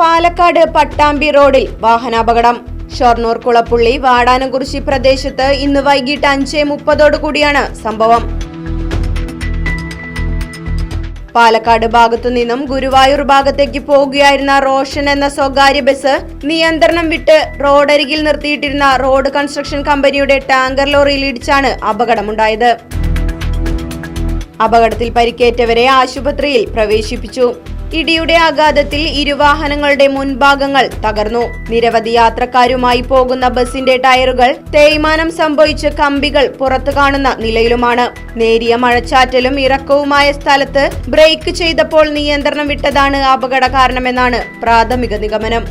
പാലക്കാട് പട്ടാമ്പി റോഡിൽ വാഹനാപകടം. ഷൊർണൂർ കുളപ്പുള്ളി വാടാനകുറിശി പ്രദേശത്ത് ഇന്ന് വൈകിട്ട് അഞ്ച് മുപ്പതോടു കൂടിയാണ് സംഭവം. പാലക്കാട് ഭാഗത്തു നിന്നും ഗുരുവായൂർ ഭാഗത്തേക്ക് പോകുകയായിരുന്ന റോഷൻ എന്ന സ്വകാര്യ ബസ് നിയന്ത്രണം വിട്ട് റോഡരികിൽ നിർത്തിയിട്ടിരുന്ന റോഡ് കൺസ്ട്രക്ഷൻ കമ്പനിയുടെ ടാങ്കർ ലോറിയിൽ ഇടിച്ചാണ് അപകടമുണ്ടായത്. അപകടത്തിൽ പരിക്കേറ്റവരെ ആശുപത്രിയിൽ പ്രവേശിപ്പിച്ചു. ഇടിയുടെ ആഘാതത്തിൽ ഇരുവാഹനങ്ങളുടെ മുൻഭാഗങ്ങൾ തകർന്നു. നിരവധി യാത്രക്കാരുമായി പോകുന്ന ബസിന്റെ ടയറുകൾ തേയ്മാനം സംഭവിച്ച് കമ്പികൾ പുറത്തു കാണുന്ന നിലയിലുമാണ്. നേരിയ മഴച്ചാറ്റലും ഇറക്കവുമായ സ്ഥലത്ത് ബ്രേക്ക് ചെയ്തപ്പോൾ നിയന്ത്രണം വിട്ടതാണ് അപകട കാരണമെന്നാണ് പ്രാഥമിക നിഗമനം.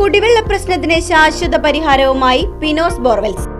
കുടിവെള്ള പ്രശ്നത്തിന് ശാശ്വത പരിഹാരവുമായി പിനോസ് ബോർവെൽസ്.